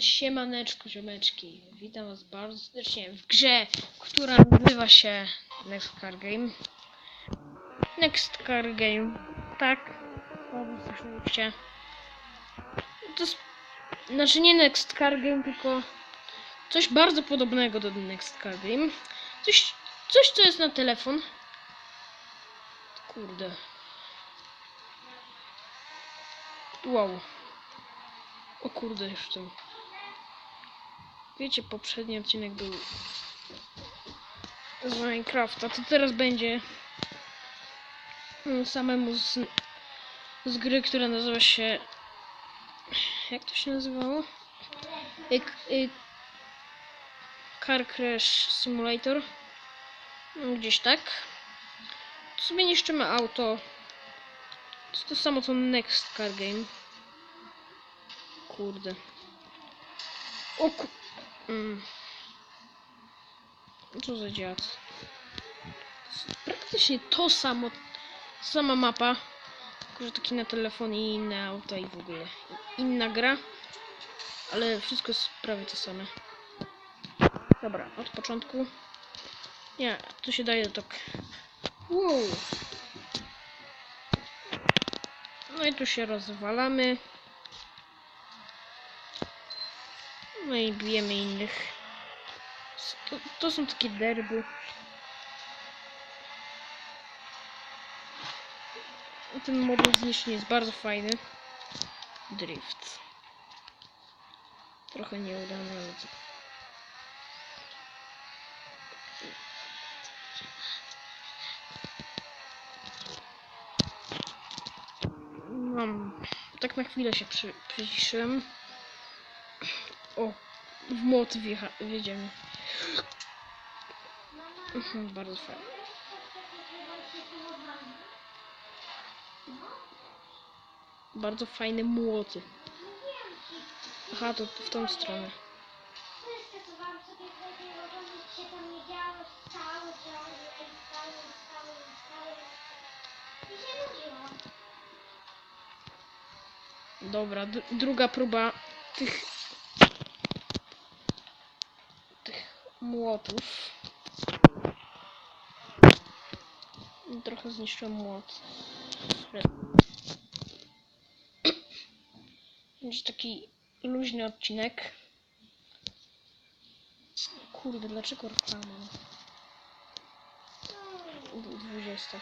Siemaneczko, ziomeczki. Witam was bardzo serdecznie w grze, która nazywa się Next Car Game. Next Car Game, tak. Słyszeliście. To jest, znaczy nie Next Car Game, tylko coś bardzo podobnego do Next Car Game. Coś, coś co jest na telefon. Kurde. Wow. O kurde, już to. Wiecie, poprzedni odcinek był z Minecrafta, to teraz będzie mm, samemu z, z gry, która nazywa się... Jak to się nazywało? Y, Car Crash Simulator. Mm, Gdzieś tak. Tu sobie niszczymy auto. To to samo co Next Car Game. Kurde. O ku... Mm. Co za dziad. Praktycznie to samo. Sama mapa. Tylko, że taki na telefon i inne auta i w ogóle. Inna gra. Ale wszystko jest prawie to same. Dobra, od początku. Nie, tu się daje tak. Wow. No i tu się rozwalamy. No i bijemy innych. To, to są takie derby. Ten model zniszczenia jest bardzo fajny. Drift. Trochę nieudany, ale co. Mam. Tak na chwilę się przy, przyciszyłem. O, w młot wjedziemy. Mhm, bardzo fajnie. Bardzo fajne młoty. Aha, to w tą stronę. Skasowałam sobie takiego, bo nic się tam nie działo, stało ciągle i stało, i stało, i stało. I się nudziło. Dobra, d- druga próba tych tych młotów. Trochę zniszczyłem młot. Będzie taki luźny odcinek. Kurde, dlaczego reklama? D- 20.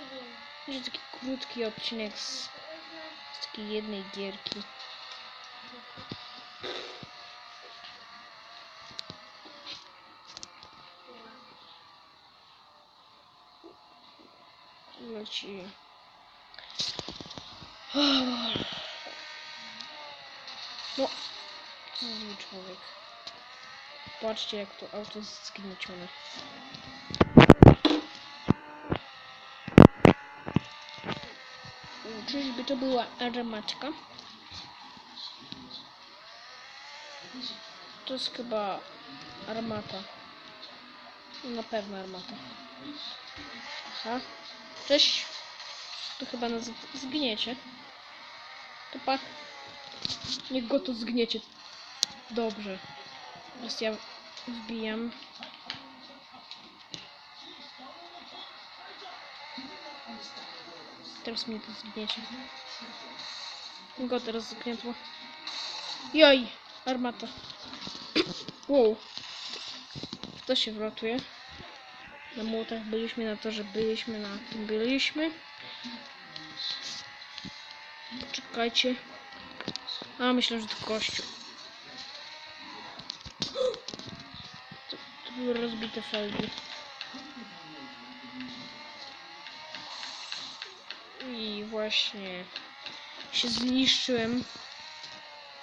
Nie wiem. Będzie taki krótki odcinek z, z takiej jednej gierki. Leci. No, co zły człowiek. Patrzcie jak to auto jest zgniecione. Czyżby to była armaczka? To jest chyba armata. Na pewno armata. Aha. Cześć. To chyba nas zgniecie. To pak. Niech go to zgniecie. Dobrze. Teraz ja wbijam. Teraz mnie to zgniecie. Go teraz zgniotło. Joj! Armata. Wow. To się wlatuje. Na młotach byliśmy, na to, że byliśmy, na tym byliśmy. Czekajcie. A, myślę, że to kościół. To, to były rozbite felgi. I właśnie się zniszczyłem.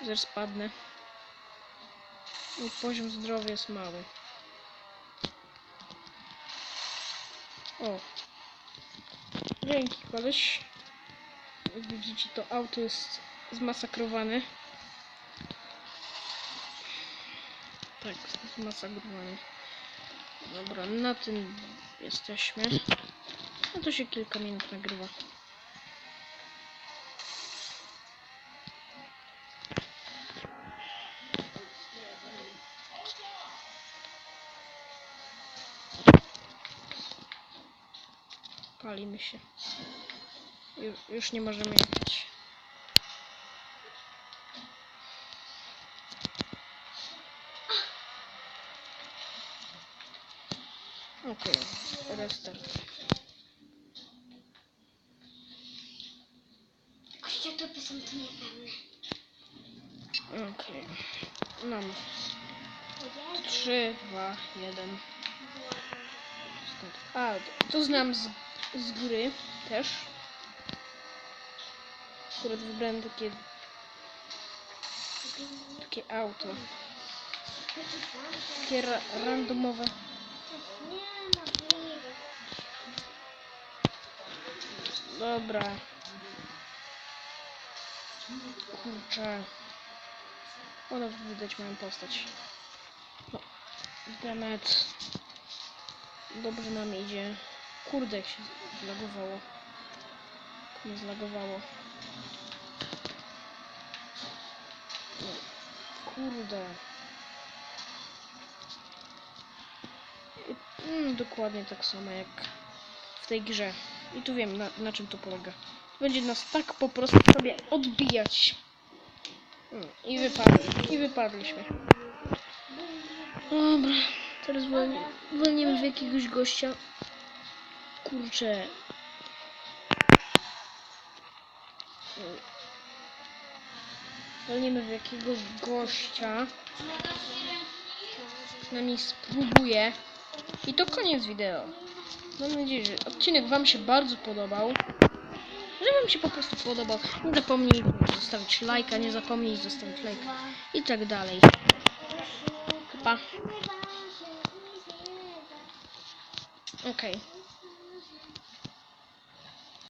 Zaraz spadnę. Mój poziom zdrowia jest mały. O. Dzięki koleś. Jak widzicie to auto jest zmasakrowane. Tak, zmasakrowane. Dobra, na tym jesteśmy. No to się kilka minut nagrywa. Walimy się. Już, już nie możemy jechać. Okej, restart. Kościotopy są tu niepewne. Okej. Mam O Jezu. 3, 2, 1. Skąd? A, to znam z, z gry też. Akurat wybrałem takie, takie auto. Takie ra randomowe. Dobra. Kurczę. Ona widać moją postać. No. Dobrze nam idzie. Kurde, jak się zlagowało. Mnie zlagowało. Kurde. Mm, dokładnie tak samo jak w tej grze. I tu wiem na, na czym to polega. Będzie nas tak po prostu sobie odbijać. Mm, I wypadli. I wypadliśmy. Dobra. Teraz wol- wolnimy w jakiegoś gościa. Kurczę. Wolnimy w jakiegoś gościa. Przynajmniej spróbuję. I to koniec wideo. Mam nadzieję, że odcinek Wam się bardzo podobał. Że Wam się po prostu podobał. Nie zapomnij zostawić lajka, nie zapomnij zostawić lajka i tak dalej. Pa. Okej.